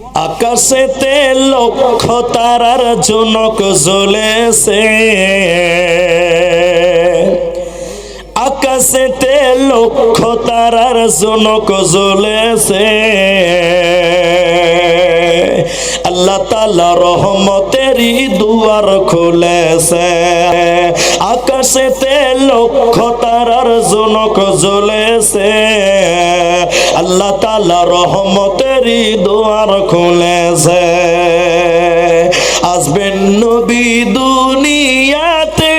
আকাশেতে লক্ষ তারার জনক জ্বলেছে। আকাশেতে লক্ষ তারার জনক জ্বলেছে। আল্লাহ তালা রহমতেরই দুয়ার খুলেছে। আকাশেতে লক্ষ তারার জনক জ্বলেছে। আল্লাহ তালা রহমতেরই দুয়ার খুলেছে। আসবেন নবী দুনিয়াতে।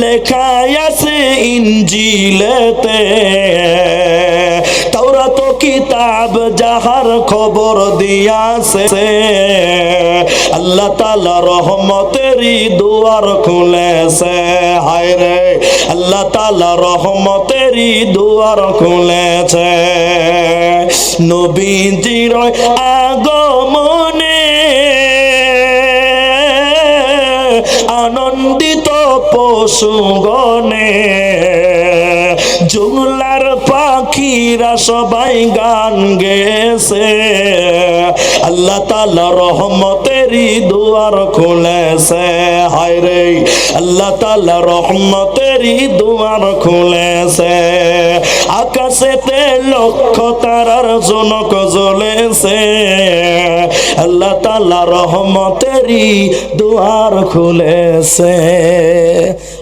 লেখায় আছে ইঞ্জিলেতে যাহার খবর দিয়াছে। আল্লাহ তালা রহমতেরই দুয়ার খুলেছে। হায় রে, আল্লাহ তালা রহমতেরই দুয়ার খুলেছে। নবীজির আগমনে আনন্দিত পশুগণে জুমলার পাখিরা সবাই গান গেছে আল্লাহ তালা রহমতেরই দুয়ার খুলেছে। হায় রে, আল্লাহ তালা রহমতেরই দুয়ার খুলেছে। আকাশেতে লক্ষ তারার জনক জ্বলেছে। আল্লাহ তালা রহমতেরই দুয়ার খুলেছে।